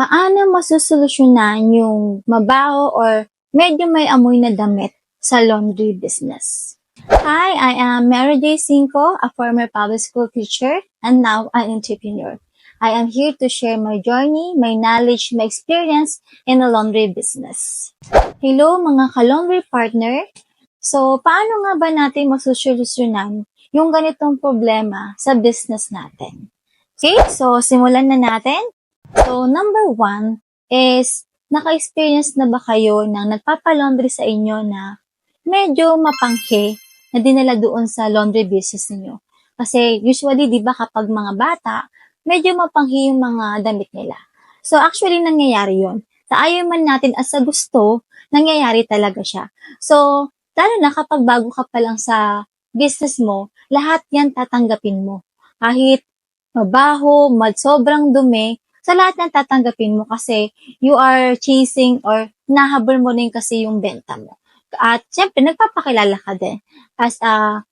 Paano masusolusyonan yung mabaho or medyo may amoy na damit sa laundry business? Hi, I am Mary J. Cinco, a former public school teacher and now an entrepreneur. I am here to share my journey, my knowledge, my experience in the laundry business. Hello mga ka-laundry partner. So, paano nga ba natin masusolusyonan yung ganitong problema sa business natin? Okay, so simulan na natin. So, number one is, naka-experience na ba kayo ng nagpapalaundry sa inyo na medyo mapanghe na dinala doon sa laundry business niyo? Kasi usually, di ba kapag mga bata, medyo mapanghi yung mga damit nila. So, actually, nangyayari yon Sa ayaw man natin as sa gusto, nangyayari talaga siya. So, lalo na kapag bago ka pa lang sa business mo, lahat yan tatanggapin mo. Kahit mabaho, mad sobrang dumi, sa lahat ng tatanggapin mo kasi you are chasing or nahabol mo rin kasi yung benta mo. At syempre, nagpapakilala ka din as a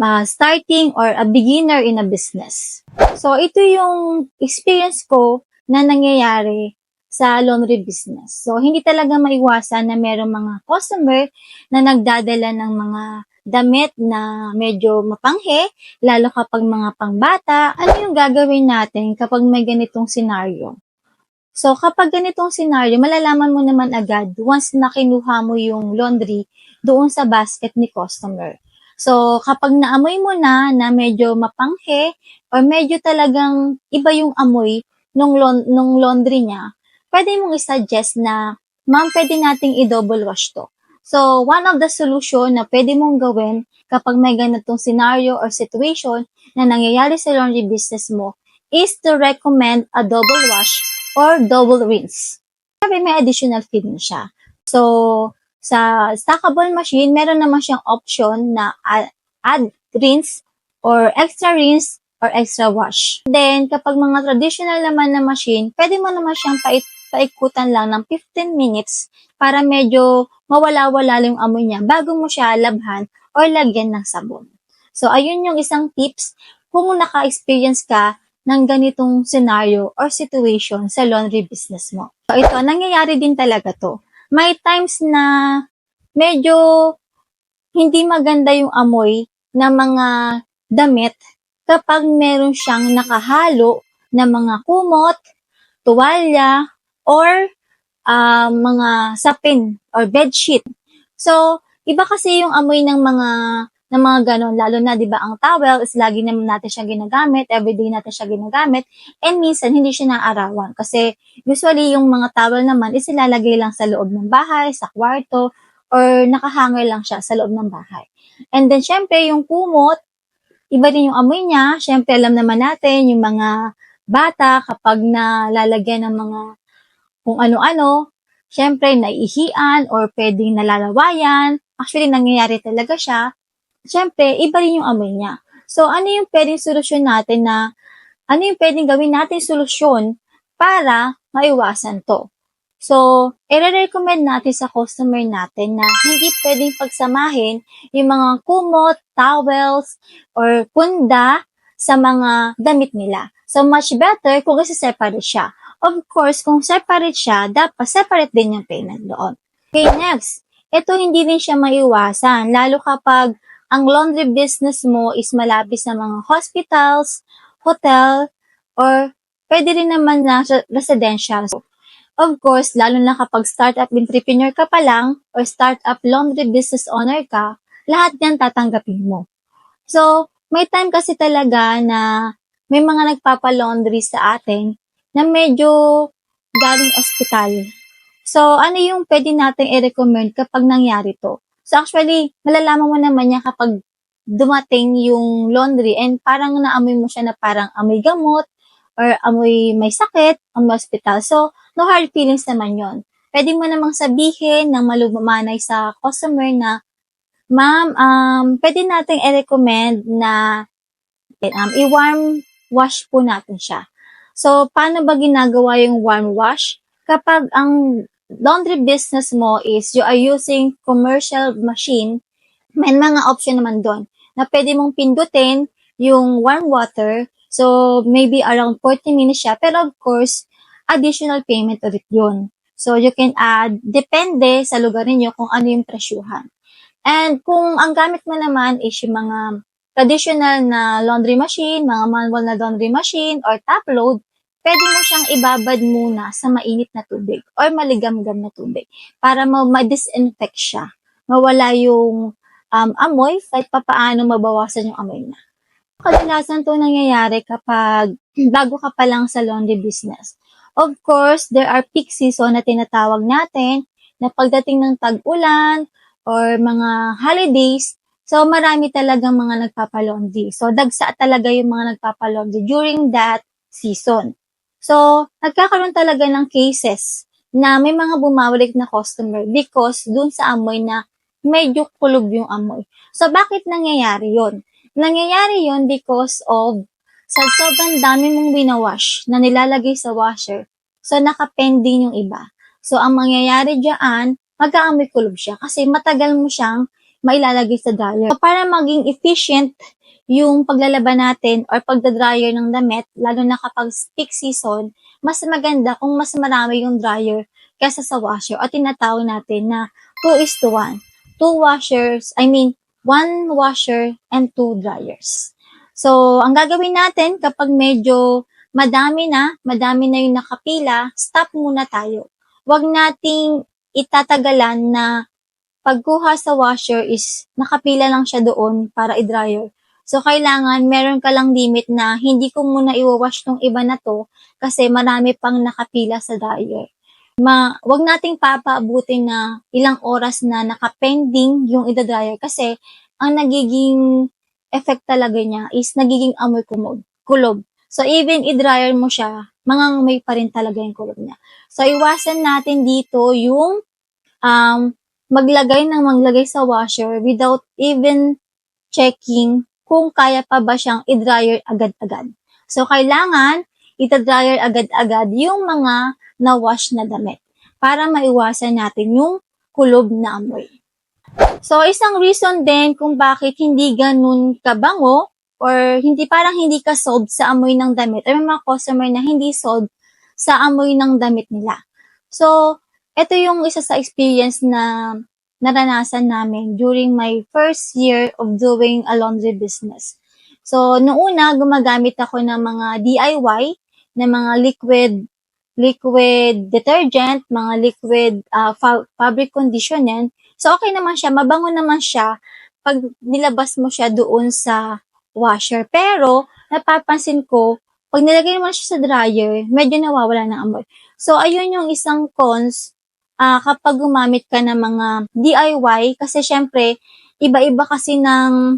uh, starting or a beginner in a business. So, ito yung experience ko na nangyayari sa laundry business. So, hindi talaga maiwasan na merong mga customer na nagdadala ng mga damit na medyo mapanghe, lalo kapag mga pangbata, ano yung gagawin natin kapag may ganitong senaryo? So, kapag ganitong senaryo, malalaman mo naman agad once na kinuha mo yung laundry doon sa basket ni customer. So, kapag naamoy mo na na medyo mapanghe or medyo talagang iba yung amoy nung, laun- nung laundry niya, pwede mong isuggest na, ma'am, pwede nating i-double wash to. So, one of the solution na pwede mong gawin kapag may ganitong scenario or situation na nangyayari sa laundry business mo is to recommend a double wash or double rinse. Sabi may additional fee din siya. So, sa stackable machine, meron naman siyang option na add, add rinse or extra rinse or extra wash. Then, kapag mga traditional naman na machine, pwede mo naman siyang pait paikutan lang ng 15 minutes para medyo mawala-wala yung amoy niya bago mo siya labhan or lagyan ng sabon. So, ayun yung isang tips kung naka-experience ka ng ganitong scenario or situation sa laundry business mo. So, ito, nangyayari din talaga to. May times na medyo hindi maganda yung amoy ng mga damit kapag meron siyang nakahalo na mga kumot, tuwalya, or uh, mga sapin or bedsheet. So, iba kasi yung amoy ng mga ng mga ganon, lalo na 'di ba ang towel is lagi naman natin siya ginagamit, everyday natin siya ginagamit, and minsan hindi siya naaarawan kasi usually yung mga towel naman is ilalagay lang sa loob ng bahay, sa kwarto, or nakahanger lang siya sa loob ng bahay. And then syempre yung kumot, iba din yung amoy niya, syempre alam naman natin yung mga bata kapag nalalagyan ng mga kung ano-ano, syempre naihian or pwedeng nalalawayan, actually nangyayari talaga siya, syempre, iba rin yung amoy niya. So, ano yung pwedeng solusyon natin na, ano yung pwedeng gawin natin solusyon para maiwasan to? So, i-recommend natin sa customer natin na hindi pwedeng pagsamahin yung mga kumot, towels, or punda sa mga damit nila. So, much better kung isa-separate siya. Of course, kung separate siya, dapat separate din yung payment doon. Okay, next. Ito hindi din siya maiwasan, lalo kapag ang laundry business mo is malapit sa mga hospitals, hotel, or pwede rin naman na residential. Of course, lalo na kapag startup entrepreneur ka pa lang or startup laundry business owner ka, lahat yan tatanggapin mo. So, may time kasi talaga na may mga nagpapalaundry sa atin na medyo galing ospital. So, ano yung pwede natin i-recommend kapag nangyari to? So actually, malalaman mo naman niya kapag dumating yung laundry and parang naamoy mo siya na parang amoy gamot or amoy may sakit, amoy hospital. So, no hard feelings naman yon. Pwede mo namang sabihin ng malumanay sa customer na, Ma'am, um, pwede natin i-recommend na um, i-warm wash po natin siya. So, paano ba ginagawa yung warm wash? Kapag ang laundry business mo is you are using commercial machine, may mga option naman doon na pwede mong pindutin yung warm water. So, maybe around 40 minutes siya. Pero of course, additional payment ulit yun. So, you can add, depende sa lugar ninyo kung ano yung presyuhan. And kung ang gamit mo naman is yung mga traditional na laundry machine, mga manual na laundry machine, or top load, pwede mo siyang ibabad muna sa mainit na tubig or maligam-gam na tubig para ma- ma-disinfect siya. Mawala yung um, amoy kahit papaano mabawasan yung amoy na. Kadalasan to nangyayari kapag bago ka pa lang sa laundry business. Of course, there are peak season na tinatawag natin na pagdating ng tag-ulan or mga holidays, so marami talagang mga nagpapalaundry. So dagsa talaga yung mga nagpapalaundry during that season. So, nagkakaroon talaga ng cases na may mga bumawalik na customer because dun sa amoy na medyo kulog yung amoy. So, bakit nangyayari yon? Nangyayari yon because of sa sobrang dami mong winawash na nilalagay sa washer, so nakapending yung iba. So, ang mangyayari dyan, mag-aamoy kulob siya kasi matagal mo siyang mailalagay sa dryer. So, para maging efficient yung paglalaban natin or pagda-dryer ng damit, lalo na kapag peak season, mas maganda kung mas marami yung dryer kaysa sa washer at tinatawag natin na 2 is to 1. Two washers, I mean, one washer and two dryers. So, ang gagawin natin kapag medyo madami na, madami na yung nakapila, stop muna tayo. Huwag nating itatagalan na pagkuha sa washer is nakapila lang siya doon para i-dryer. So, kailangan meron ka lang limit na hindi ko muna iwawash tong iba na to kasi marami pang nakapila sa dryer. Ma, wag nating papaabutin na ilang oras na nakapending yung ida-dryer kasi ang nagiging effect talaga niya is nagiging amoy kumog, kulob. So, even i-dryer mo siya, mangangamoy pa rin talaga yung kulob niya. So, iwasan natin dito yung um, maglagay ng maglagay sa washer without even checking kung kaya pa ba siyang i-dryer agad-agad. So, kailangan ita-dryer agad-agad yung mga na-wash na damit para maiwasan natin yung kulob na amoy. So, isang reason din kung bakit hindi ganun kabango or hindi parang hindi ka sold sa amoy ng damit or may mga customer na hindi sold sa amoy ng damit nila. So, ito yung isa sa experience na naranasan namin during my first year of doing a laundry business. So, noong una, gumagamit ako ng mga DIY, na mga liquid liquid detergent, mga liquid uh, fa- fabric conditioner. So, okay naman siya. Mabango naman siya pag nilabas mo siya doon sa washer. Pero, napapansin ko, pag nilagay mo siya sa dryer, medyo nawawala ng amoy. So, ayun yung isang cons uh, kapag gumamit ka ng mga DIY, kasi syempre, iba-iba kasi ng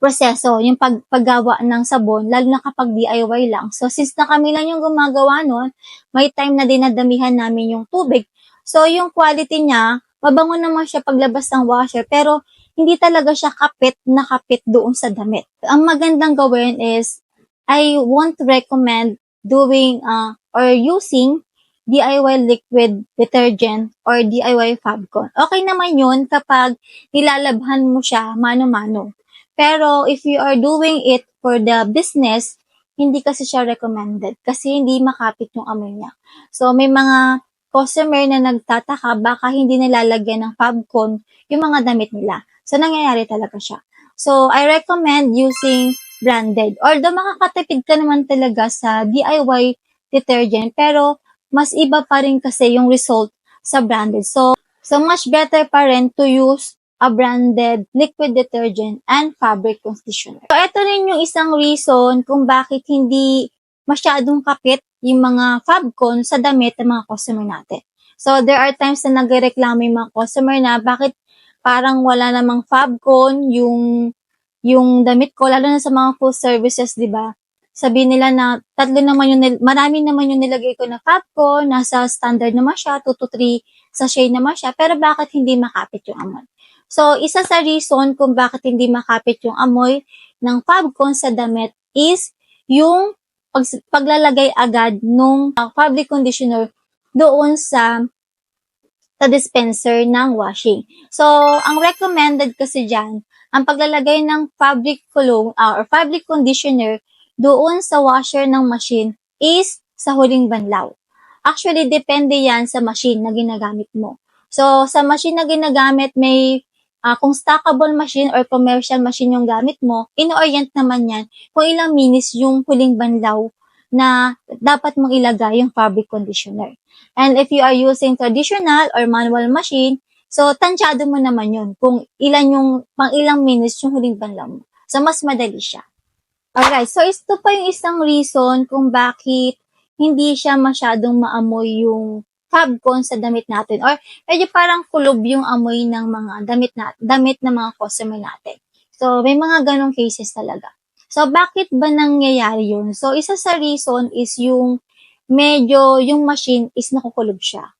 proseso, yung pag, paggawa ng sabon, lalo na kapag DIY lang. So, since na kami lang yung gumagawa nun, may time na dinadamihan namin yung tubig. So, yung quality niya, mabango naman siya paglabas ng washer, pero hindi talaga siya kapit na kapit doon sa damit. Ang magandang gawin is, I won't recommend doing uh, or using DIY liquid detergent or DIY Fabcon. Okay naman yun kapag nilalabhan mo siya mano-mano. Pero if you are doing it for the business, hindi kasi siya recommended kasi hindi makapit yung amoy niya. So may mga customer na nagtataka baka hindi nilalagyan ng Fabcon yung mga damit nila. So nangyayari talaga siya. So I recommend using branded. Although makakatipid ka naman talaga sa DIY detergent, pero mas iba pa rin kasi yung result sa branded. So, so much better pa rin to use a branded liquid detergent and fabric conditioner. So, ito rin yung isang reason kung bakit hindi masyadong kapit yung mga Fabcon sa damit ng mga customer natin. So, there are times na nagreklamo yung mga customer na bakit parang wala namang Fabcon yung yung damit ko, lalo na sa mga full services, di ba? Sabi nila na tatlo naman yung, marami naman yung nilagay ko na Fabcon, nasa standard naman siya, 2 to 3 sachet naman siya, pero bakit hindi makapit yung amoy? So, isa sa reason kung bakit hindi makapit yung amoy ng Fabcon sa damit is yung pag, paglalagay agad nung uh, fabric conditioner doon sa sa dispenser ng washing. So, ang recommended kasi dyan, ang paglalagay ng fabric cologne uh, or fabric conditioner doon sa washer ng machine is sa huling banlaw. Actually, depende yan sa machine na ginagamit mo. So, sa machine na ginagamit, may ah, kung stackable machine or commercial machine yung gamit mo, in-orient naman yan kung ilang minutes yung huling banlaw na dapat mong ilagay yung fabric conditioner. And if you are using traditional or manual machine, so tansyado mo naman yun kung ilan yung, pang ilang minutes yung huling banlaw mo. So, mas madali siya. Alright, so ito pa yung isang reason kung bakit hindi siya masyadong maamoy yung Fabcon sa damit natin or medyo parang kulob yung amoy ng mga damit na damit ng mga customer natin. So may mga ganong cases talaga. So bakit ba nangyayari yun? So isa sa reason is yung medyo yung machine is nakukulob siya.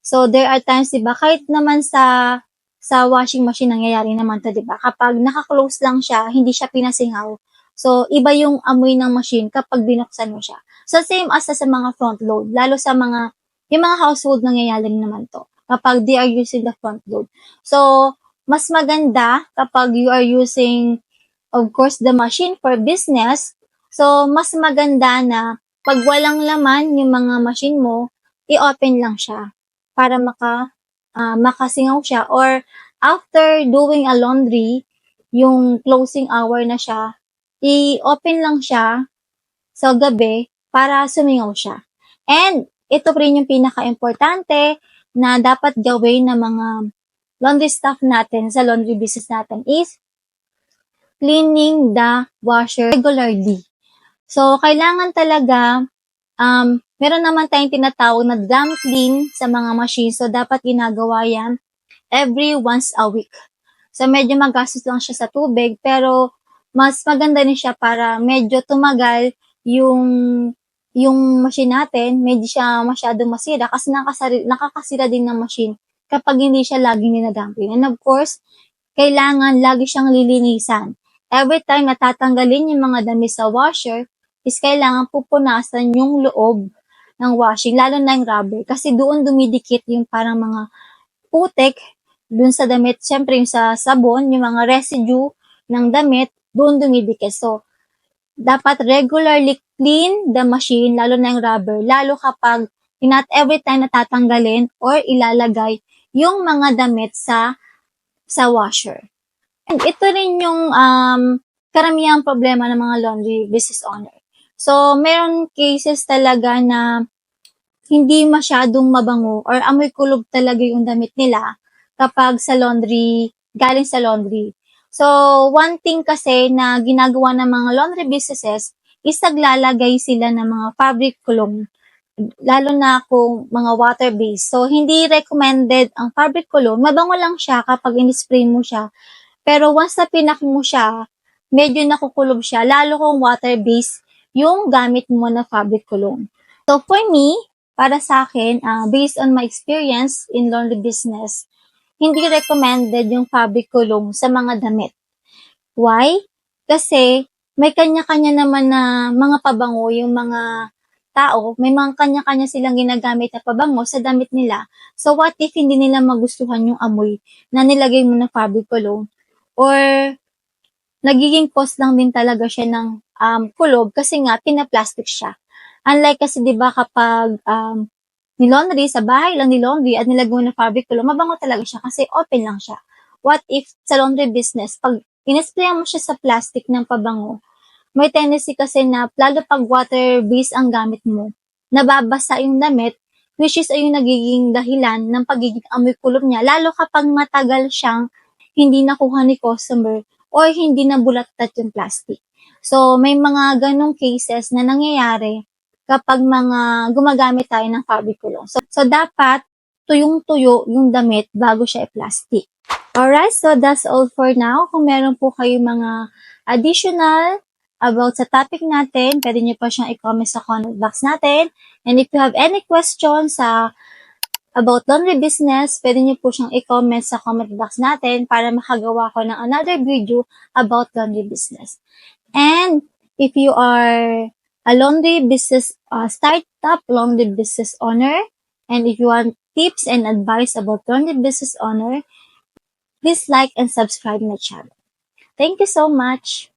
So there are times 'di ba kahit naman sa sa washing machine nangyayari naman 'to 'di ba? Kapag naka-close lang siya, hindi siya pinasingaw. So iba yung amoy ng machine kapag binuksan mo siya. So same as sa mga front load, lalo sa mga yung mga household nangyayari naman to kapag they are using the front load. So, mas maganda kapag you are using, of course, the machine for business. So, mas maganda na pag walang laman yung mga machine mo, i-open lang siya para maka, ah, makasingaw siya. Or, after doing a laundry, yung closing hour na siya, i-open lang siya sa gabi para sumingaw siya. And, ito rin yung pinaka-importante na dapat gawin ng mga laundry staff natin sa laundry business natin is cleaning the washer regularly. So, kailangan talaga, um, meron naman tayong tinatawag na drum clean sa mga machine. So, dapat ginagawa yan every once a week. So, medyo magastos lang siya sa tubig, pero mas maganda din siya para medyo tumagal yung yung machine natin, medyo siya masyadong masira kasi nakasari, nakakasira din ng machine kapag hindi siya laging ninadumping. And of course, kailangan lagi siyang lilinisan. Every time natatanggalin yung mga dami sa washer, is kailangan pupunasan yung loob ng washing, lalo na yung rubber. Kasi doon dumidikit yung parang mga putek dun sa damit. Siyempre yung sa sabon, yung mga residue ng damit, doon dumidikit. So, dapat regularly clean the machine, lalo na yung rubber, lalo kapag not every time natatanggalin or ilalagay yung mga damit sa sa washer. And ito rin yung um, karamihang problema ng mga laundry business owner. So, meron cases talaga na hindi masyadong mabango or amoy kulob talaga yung damit nila kapag sa laundry, galing sa laundry. So, one thing kasi na ginagawa ng mga laundry businesses is naglalagay sila ng mga fabric cologne, lalo na kung mga water-based. So, hindi recommended ang fabric cologne. Mabango lang siya kapag in-spray mo siya. Pero once na pinak mo siya, medyo nakukulob siya, lalo kung water-based yung gamit mo na fabric cologne. So, for me, para sa akin, uh, based on my experience in laundry business, hindi recommended yung fabric cologne sa mga damit. Why? Kasi may kanya-kanya naman na mga pabango yung mga tao, may mga kanya-kanya silang ginagamit na pabango sa damit nila. So what if hindi nila magustuhan yung amoy na nilagay mo ng fabric cologne? Or nagiging cost lang din talaga siya ng um, kulob kasi nga pinaplastic siya. Unlike kasi 'di ba kapag um, ni-laundry sa bahay lang ni-laundry at nilagay ng fabric cologne, mabango talaga siya kasi open lang siya. What if sa laundry business, pag in-spray mo siya sa plastic ng pabango, may tendency kasi na, lalo pag water-based ang gamit mo, nababasa yung damit, which is ayun nagiging dahilan ng pagiging amoy kulob niya, lalo kapag matagal siyang hindi nakuha ni customer or hindi nabulatat yung plastic. So, may mga ganong cases na nangyayari kapag mga gumagamit tayo ng fabric cologne. So, so dapat tuyong-tuyo yung damit bago siya i-plastic. Alright, so that's all for now. Kung meron po kayo mga additional about sa topic natin, pwede nyo pa siyang i-comment sa comment box natin. And if you have any questions sa about laundry business, pwede nyo po siyang i-comment sa comment box natin para makagawa ko ng another video about laundry business. And if you are a laundry business uh, startup, laundry business owner, and if you want tips and advice about laundry business owner, please like and subscribe my channel. Thank you so much.